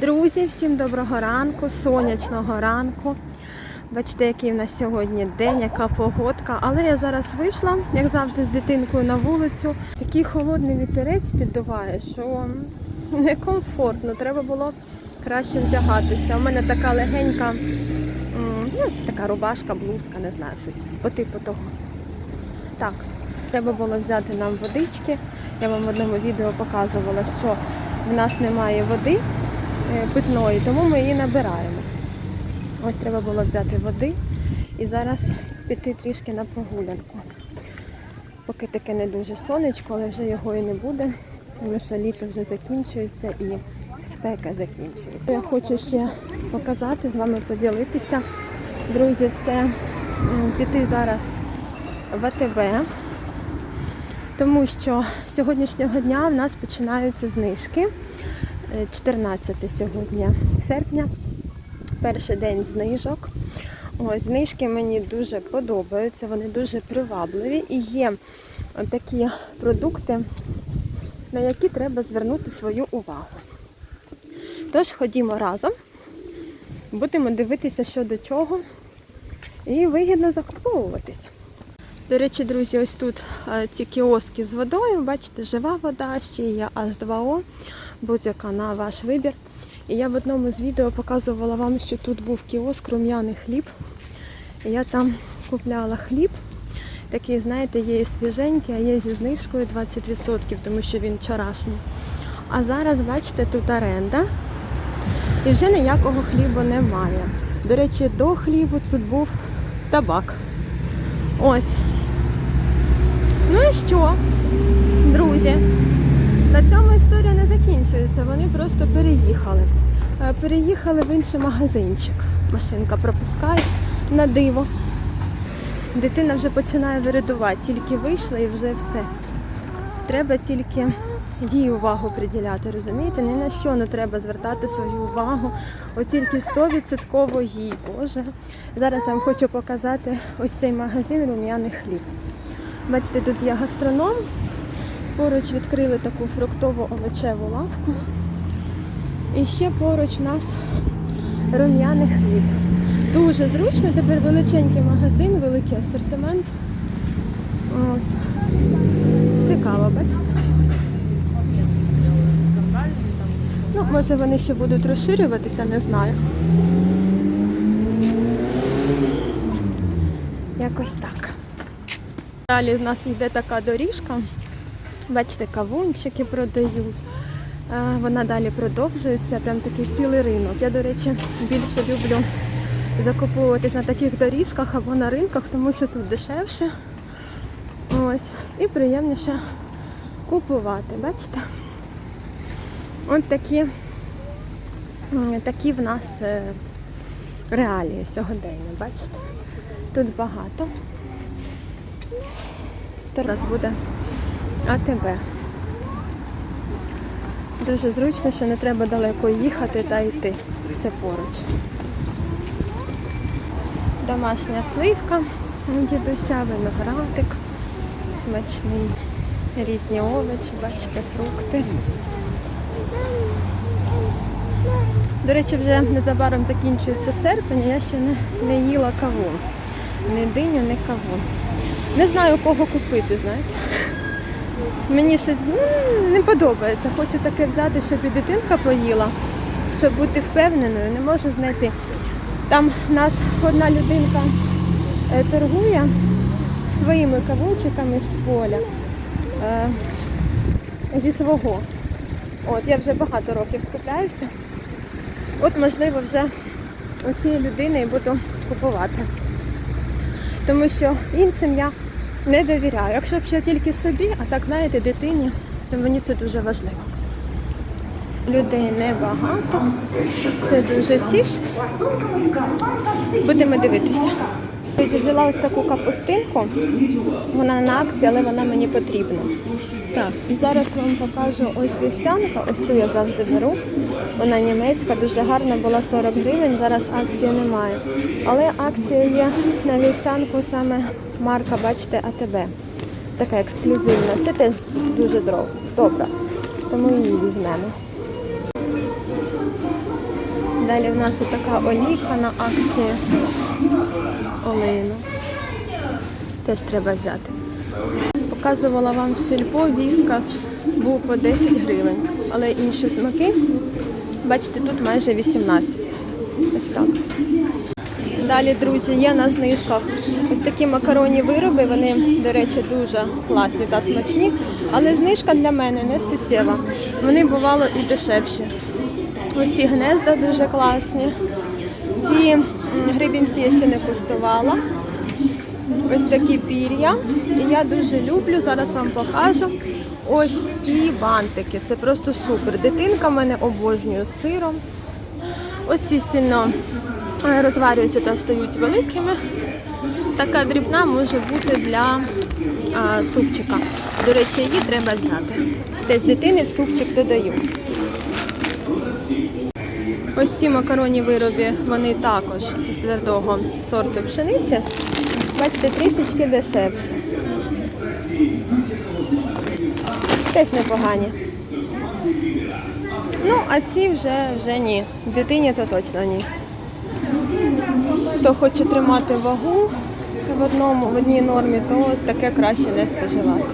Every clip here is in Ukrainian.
Друзі, всім доброго ранку, сонячного ранку. Бачите, який в нас сьогодні день, яка погодка. Але я зараз вийшла, як завжди, з дитинкою на вулицю. Такий холодний вітерець піддуває, що некомфортно. Треба було краще вдягатися. У мене така легенька, ну, така рубашка, блузка, не знаю, щось по типу того. Так, треба було взяти нам водички. Я вам в одному відео показувала, що в нас немає води питної, тому ми її набираємо. Ось треба було взяти води і зараз піти трішки на прогулянку. Поки таке не дуже сонечко, але вже його і не буде, тому що літо вже закінчується і спека закінчується. Я хочу ще показати, з вами поділитися. Друзі, це піти зараз в АТБ, тому що з сьогоднішнього дня в нас починаються знижки. Е, 14 сьогодні серпня, перший день знижок. Ось, знижки мені дуже подобаються, вони дуже привабливі і є такі продукти, на які треба звернути свою увагу. Тож ходімо разом, будемо дивитися, що до чого, і вигідно закуповуватися. До речі, друзі, ось тут е, ці кіоски з водою, бачите, жива вода, ще є H2O, будь-яка на ваш вибір. І я в одному з відео показувала вам, що тут був кіоск рум'яний хліб. Я там купляла хліб. Такий, знаєте, є і свіженький, а є зі знижкою 20%, тому що він вчорашній. А зараз, бачите, тут оренда. І вже ніякого хлібу немає. До речі, до хлібу тут був табак. Ось. Ну і що, друзі? На цьому історія не закінчується. Вони просто переїхали. Е, Переїхали в інший магазинчик. Машинка пропускає на диво. Дитина вже починає виридувати, тільки вийшла і вже все. Треба тільки їй увагу приділяти, розумієте? Ні на що не треба звертати свою увагу. От тільки 100% їй. Боже. Зараз я вам хочу показати ось цей магазин рум'яний хліб. Бачите, тут є гастроном. Поруч відкрили таку фруктово-овочеву лавку. І ще поруч у нас рум'яний хліб. Дуже зручно, тепер величенький магазин, великий асортимент. Ось. Цікаво, бачите? Ну, може вони ще будуть розширюватися, не знаю. Якось так. Далі в нас йде така доріжка. Бачите, кавунчики продають. Е, Вона далі продовжується, прям такий цілий ринок. Я, до речі, більше люблю закуповуватись на таких доріжках або на ринках, тому що тут дешевше. Ось. І приємніше купувати. Бачите? От такі, такі в нас е, реалії сьогодення, бачите? Тут багато. Зараз буде АТБ. Дуже зручно, що не треба далеко їхати та йти. Все поруч. Домашня сливка дідуся, виноградик смачний. Різні овочі, бачите, фрукти. До речі, вже незабаром закінчується серпень, я ще не, не їла кавун. Ні диню, ні кавун. Не знаю, кого купити, знаєте. Мені щось ну, не подобається. Хочу таке взяти, щоб і дитинка поїла, щоб бути впевненою, не можу знайти. Там нас одна людинка е, торгує своїми кавунчиками з поля. Е, зі свого. От, я вже багато років скупляюся. От, можливо, вже у цієї людини буду купувати. Тому що іншим я не довіряю. Якщо б ще тільки собі, а так, знаєте, дитині, то мені це дуже важливо. Людей небагато. Це дуже тішить. Будемо дивитися. Я взяла ось таку капустинку. Вона на акції, але вона мені потрібна. Так, і зараз вам покажу ось вівсянка. Ось цю я завжди беру. Вона німецька, дуже гарна, була 40 гривень, зараз акції немає. Але акція є на вівсянку саме марка, бачите, АТБ. Така ексклюзивна. Це теж дуже добра. Тому її візьмемо. Далі в нас така олійка на акції. Олейна. Теж треба взяти. Показувала вам в сільпо віскас був по 10 гривень, але інші смаки, бачите, тут майже 18. Ось так. Далі, друзі, є на знижках ось такі макаронні вироби. Вони, до речі, дуже класні та смачні. Але знижка для мене не суттєва. Вони бувало і дешевші. Усі гнезда дуже класні. Ці грибінці я ще не куштувала. Ось такі пір'я. І я дуже люблю, зараз вам покажу. Ось ці бантики. Це просто супер. Дитинка мене обожнює з сиром. Оці сильно е, розварюються та стають великими. Така дрібна може бути для а, супчика. До речі, її треба взяти. Теж дитини в супчик додаю. Ось ці макаронні вироби, вони також з твердого сорту пшениці. Бачите, трішечки дешевші. Теж непогані. Ну, а ці вже, вже ні. Дитині то точно ні. Хто хоче тримати вагу в, одному, в одній нормі, то таке краще не споживати.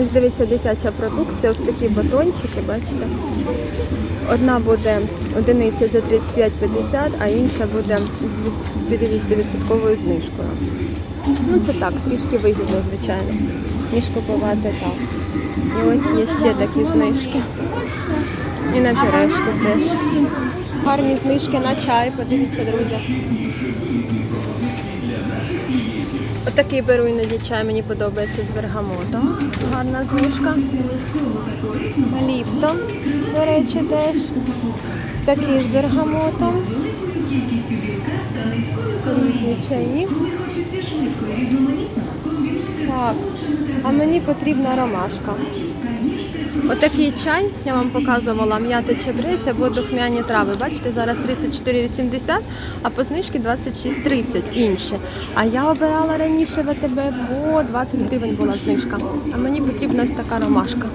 Ось дивіться, дитяча продукція, ось такі батончики, бачите. Одна буде одиниця за 35,50, а інша буде з від- з 50% знижкою. Ну це так, трішки вигідно, звичайно, ніж купувати так. І ось є ще такі знижки. І на пюрешку теж. Гарні знижки на чай, подивіться, друзі. Отакий беру іноді чай, мені подобається з бергамотом. Гарна знижка. Ліптон, до речі, теж. Такий з бергамотом. Різні чаї. Так, а мені потрібна ромашка. Отакий чай я вам показувала м'яти чебрець або духмяні трави. Бачите, зараз 34,80, а по знижці 26,30 інші. А я обирала раніше ВТБ, по 20 гривень була знижка. А мені потрібна ось така ромашка.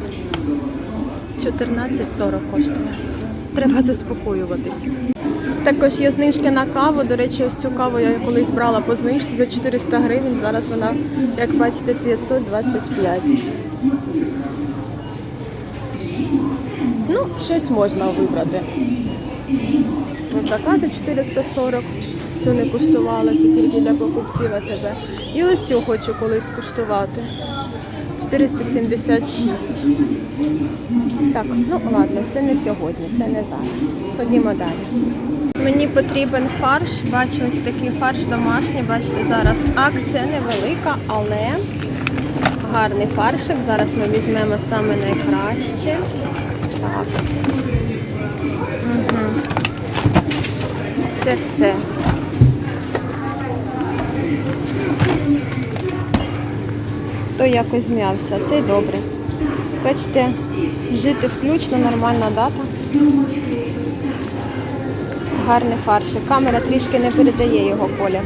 14,40 коштує. Треба заспокоюватись. Також є знижки на каву. До речі, ось цю каву я колись брала по знижці за 400 гривень. Зараз вона, як бачите, 525. Ну, щось можна вибрати. Ось така за 440. Цю не куштувала, це тільки для покупців АТБ. І оцю хочу колись скуштувати. 476. Так, ну ладно, це не сьогодні, це не зараз. Ходімо далі. Мені потрібен фарш. Бачу ось такий фарш домашній. Бачите, зараз акція невелика, але гарний фаршик. Зараз ми візьмемо саме найкраще. Так. Угу. Це все. То якось зм'явся, цей добре. Бачите, жити включно, нормальна дата. Гарний фаршик. Камера трішки не передає його колір.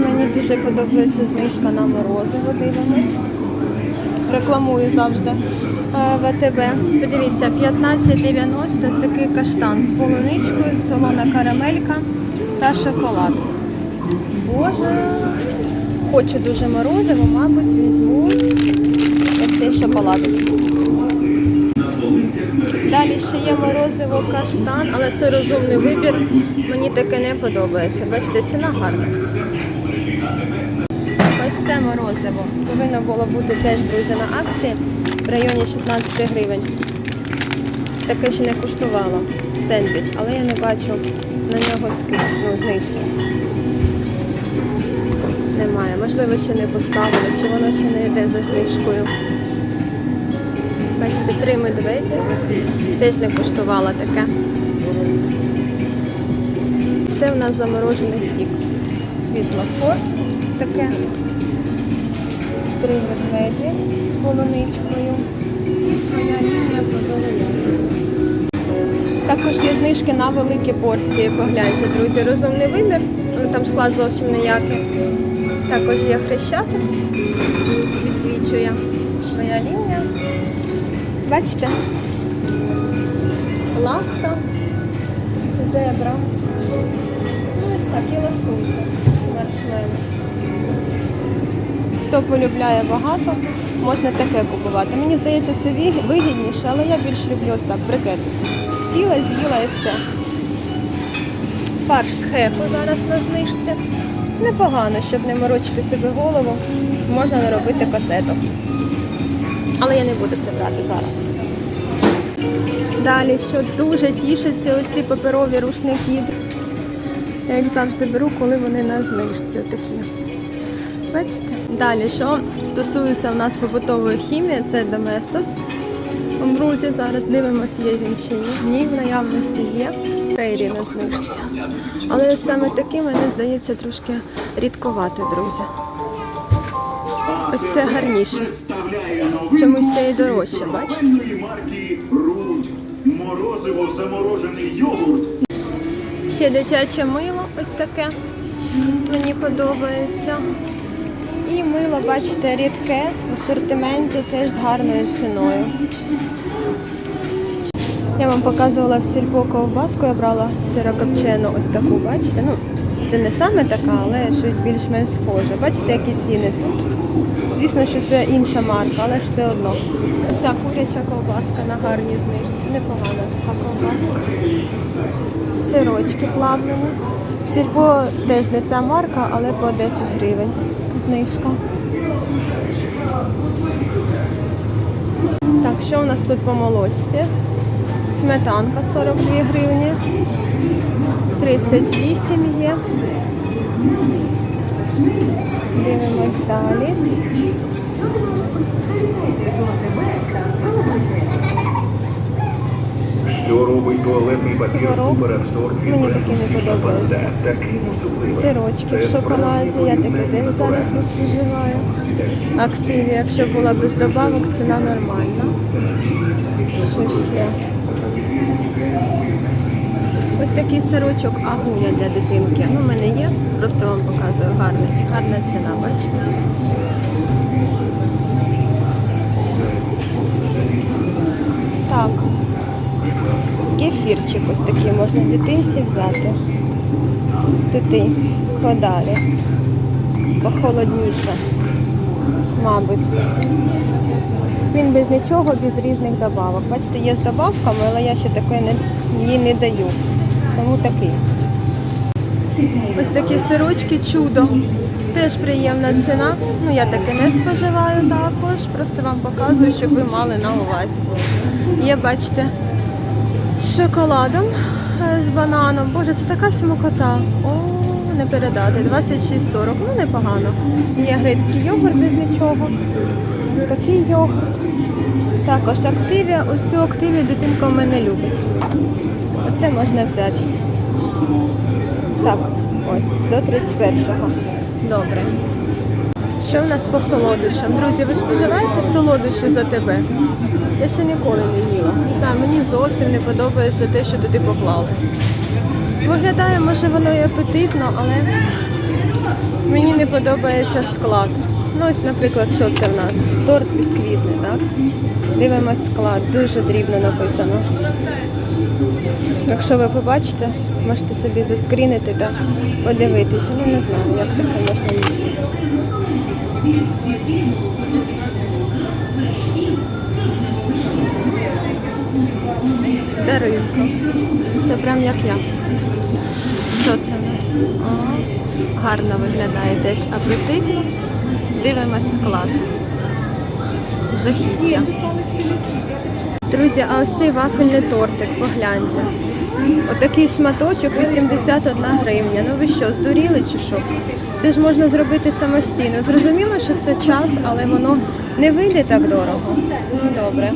Мені дуже подобається знижка на морозиво, дивимось. Рекламую завжди. Е, ВТБ. Подивіться, 15,90 ось такий каштан з полуничкою, солона карамелька та шоколад. Боже, хочу дуже морозиво, мабуть, візьму ось цей шоколадик. Далі ще є морозиво каштан, але це розумний вибір. Мені таке не подобається. Бачите, ціна гарна. Ось це морозиво. Повинно було бути теж, друзі, на акції в районі 16 гривень. Таке ще не куштувала. Сендвіч, але я не бачу на нього скид, ну, знижки. Немає. Можливо, ще не поставили, чи воно ще не йде за знижкою. Бачите, три медведі. Теж не куштувала таке. Це в нас заморожений сік. Світлофор. Таке. Три ведмеді з полуничкою. І своя лінія подолу. Також є знижки на великі порції. Погляньте, друзі, розумний вибір. Ну, Там склад зовсім ніякий. Також є хрещатик. Підсвічує своя лінія. Бачите? Ласка зебра. Ну, ось так, і ласунка з маршмеллоу. Хто полюбляє багато, можна таке купувати. Мені здається, це вигідніше, але я більш люблю ось так, брикет. Сіла, з'їла і все. Фарш з хеку зараз на знижці. Непогано, щоб не морочити собі голову, можна наробити котлеток. Але я не буду це брати зараз. Далі, що дуже тішаться оці паперові рушники. Я їх завжди беру, коли вони на знижці отакі. Бачите? Далі, що стосується в нас побутової хімії, це Доместос. Друзі, зараз дивимося, є він чи ні. Ні, в наявності є. Фейрі на знижці. Але саме такі, мені здається, трошки рідковато, друзі. Ось це гарніше. Чомусь це і дорожче, бачите? марки. Морозиво заморожений йогурт. Ще дитяче мило, ось таке. Мені подобається. І мило, бачите, рідке в асортименті теж з гарною ціною. Я вам показувала в сільпо ковбаску, я брала сирокопчену ось таку, бачите? Ну, це не саме така, але щось більш-менш схоже. Бачите, які ціни тут. Звісно, що це інша марка, але ж все одно. Ця куряча ковбаска на гарній знижці. Непогана така ковбаска. Сирочки плавлені. В сільпо теж не ця марка, але по 10 гривень. Знижка. Так, що у нас тут по молочці? Сметанка 42 гривні. 38 є. Дивимось далі. Що робить туалетний папір Творог. суперабсорб? Мені такі не подобаються. Сирочки в шоколаді, я таке теж зараз не споживаю. Активі, якщо була без добавок, ціна нормальна. Що ще? Ось такий сирочок агуня для дитинки. Ну, в мене є, просто вам показую гарний. Гарна ціна, бачите? Так. Кефірчик ось такий можна дитинці взяти. Туди, подалі. Похолодніше, мабуть. Він без нічого, без різних добавок. Бачите, є з добавками, але я ще такої не, її не даю. Тому такий. Ось такі сирочки чудо. Теж приємна ціна. Ну я таке не споживаю також. Просто вам показую, щоб ви мали на увазі. Є, бачите, з шоколадом е, з бананом. Боже, це така смакота. О, не передати. 26,40. Ну, непогано. Є грецький йогурт без нічого. Такий йогурт. Також активія. Оцю активію дитинка в мене любить. Оце можна взяти. Так, ось, до 31-го. Добре. Що в нас по солодощам? Друзі, ви споживаєте солодощі за тебе? Я ще ніколи не їла. Не знаю, мені зовсім не подобається те, що туди поклали. Виглядає, може воно і апетитно, але мені не подобається склад. Ну ось, наприклад, що це в нас? Торт бісквітний, так? Дивимось склад, дуже дрібно написано. Якщо ви побачите, можете собі заскрінити та подивитися. Ну не знаю, як таке можна їсти. Даринка. Це прям як я. Що це в нас? Ага. Гарно виглядає теж апетитно. Дивимось склад. Жахіття. Друзі, а ось цей вафельний тортик, погляньте. Отакий шматочок 81 гривня. Ну ви що, здуріли чи що? Це ж можна зробити самостійно. Зрозуміло, що це час, але воно не вийде так дорого. Ну добре.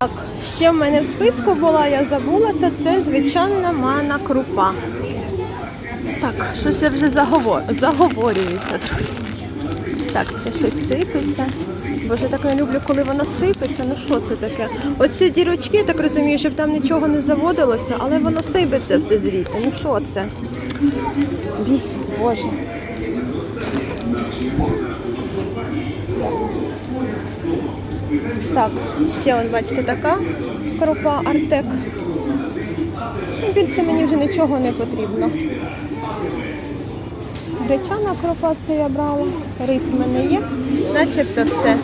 Так, ще в мене в списку була, я забула це, це звичайна мана крупа. Так, щось я вже заговор... заговорююся, друзі. Так, це щось сипеться. Боже, так не люблю, коли вона сипеться. Ну що це таке? Оці дірочки, я так розумію, щоб там нічого не заводилося, але воно сипеться все звідти. Ну що це? Бісить, боже. Так, ще от бачите така крупа Артек. більше мені вже нічого не потрібно. Гречана кропа це я брала, рис в мене є, начебто все.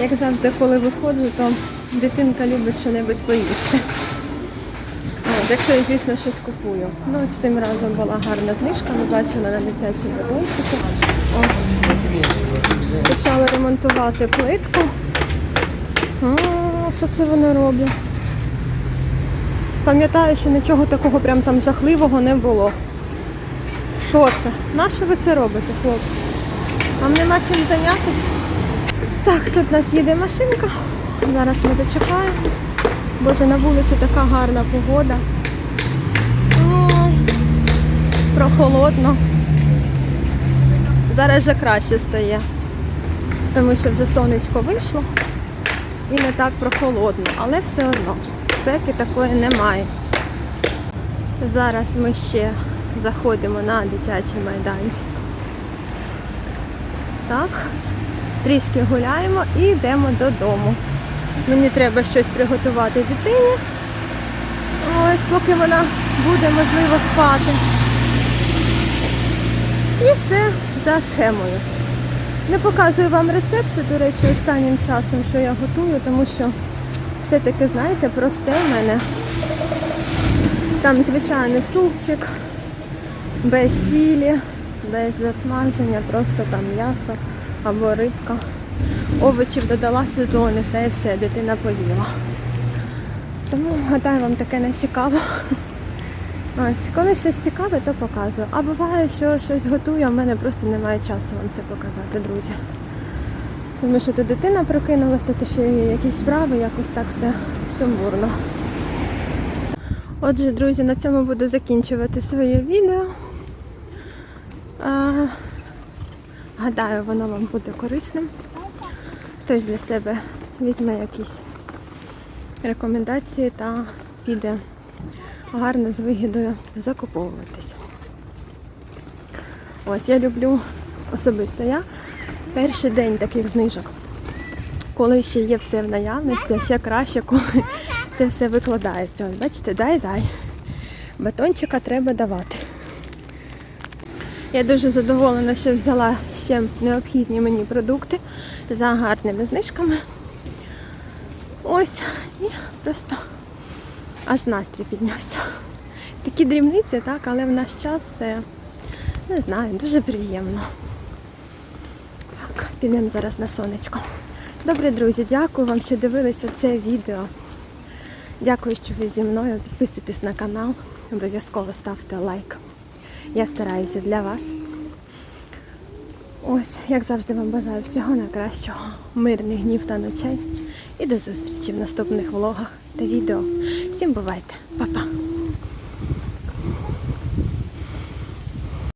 Як завжди, коли виходжу, то дитинка любить щось поїсти. От, якщо я, звісно, щось купую. Ну, з цим разом була гарна знижка, ми бачили на майданчику. От. Почали ремонтувати плитку. А, що це вони роблять? Пам'ятаю, що нічого такого прям там жахливого не було. Що це? Нащо ви це робите, хлопці? Вам нема чим зайнятися? Так, тут у нас їде машинка. Зараз ми зачекаємо. Боже, на вулиці така гарна погода. Ой, прохолодно. Зараз вже краще стає. Тому що вже сонечко вийшло і не так прохолодно, але все одно спеки такої немає. Зараз ми ще заходимо на дитячий майданчик. Так, трішки гуляємо і йдемо додому. Мені треба щось приготувати дитині. Ось, поки вона буде, можливо, спати. І все за схемою. Не показую вам рецепти, до речі, останнім часом, що я готую, тому що все-таки, знаєте, просте в мене. Там звичайний супчик, без сілі, без засмаження, просто там м'ясо або рибка. Овочів додала сезонних, та і все, дитина поїла. Тому гадаю, вам таке не цікаво. Ось, коли щось цікаве, то показую. А буває, що щось готую, а в мене просто немає часу вам це показати, друзі. Тому що то дитина прокинулася, то ще є якісь справи, якось так все сумбурно. Отже, друзі, на цьому буду закінчувати своє відео. Гадаю, воно вам буде корисним. Хтось для себе візьме якісь рекомендації та піде гарно з вигідою закуповуватися. Ось я люблю особисто я перший день таких знижок, коли ще є все в наявності, а ще краще, коли це все викладається. Ось, бачите, дай-дай. Батончика треба давати. Я дуже задоволена, що взяла ще необхідні мені продукти за гарними знижками. Ось, і просто аж настрій піднявся. Такі дрібниці, так, але в наш час це, не знаю, дуже приємно. Так, підемо зараз на сонечко. Добре, друзі, дякую вам, що дивилися це відео. Дякую, що ви зі мною. Підписуйтесь на канал, обов'язково ставте лайк. Я стараюся для вас. Ось, як завжди, вам бажаю всього найкращого, мирних днів та ночей. І до зустрічі в наступних влогах та відео. Всім бувайте, Па-па!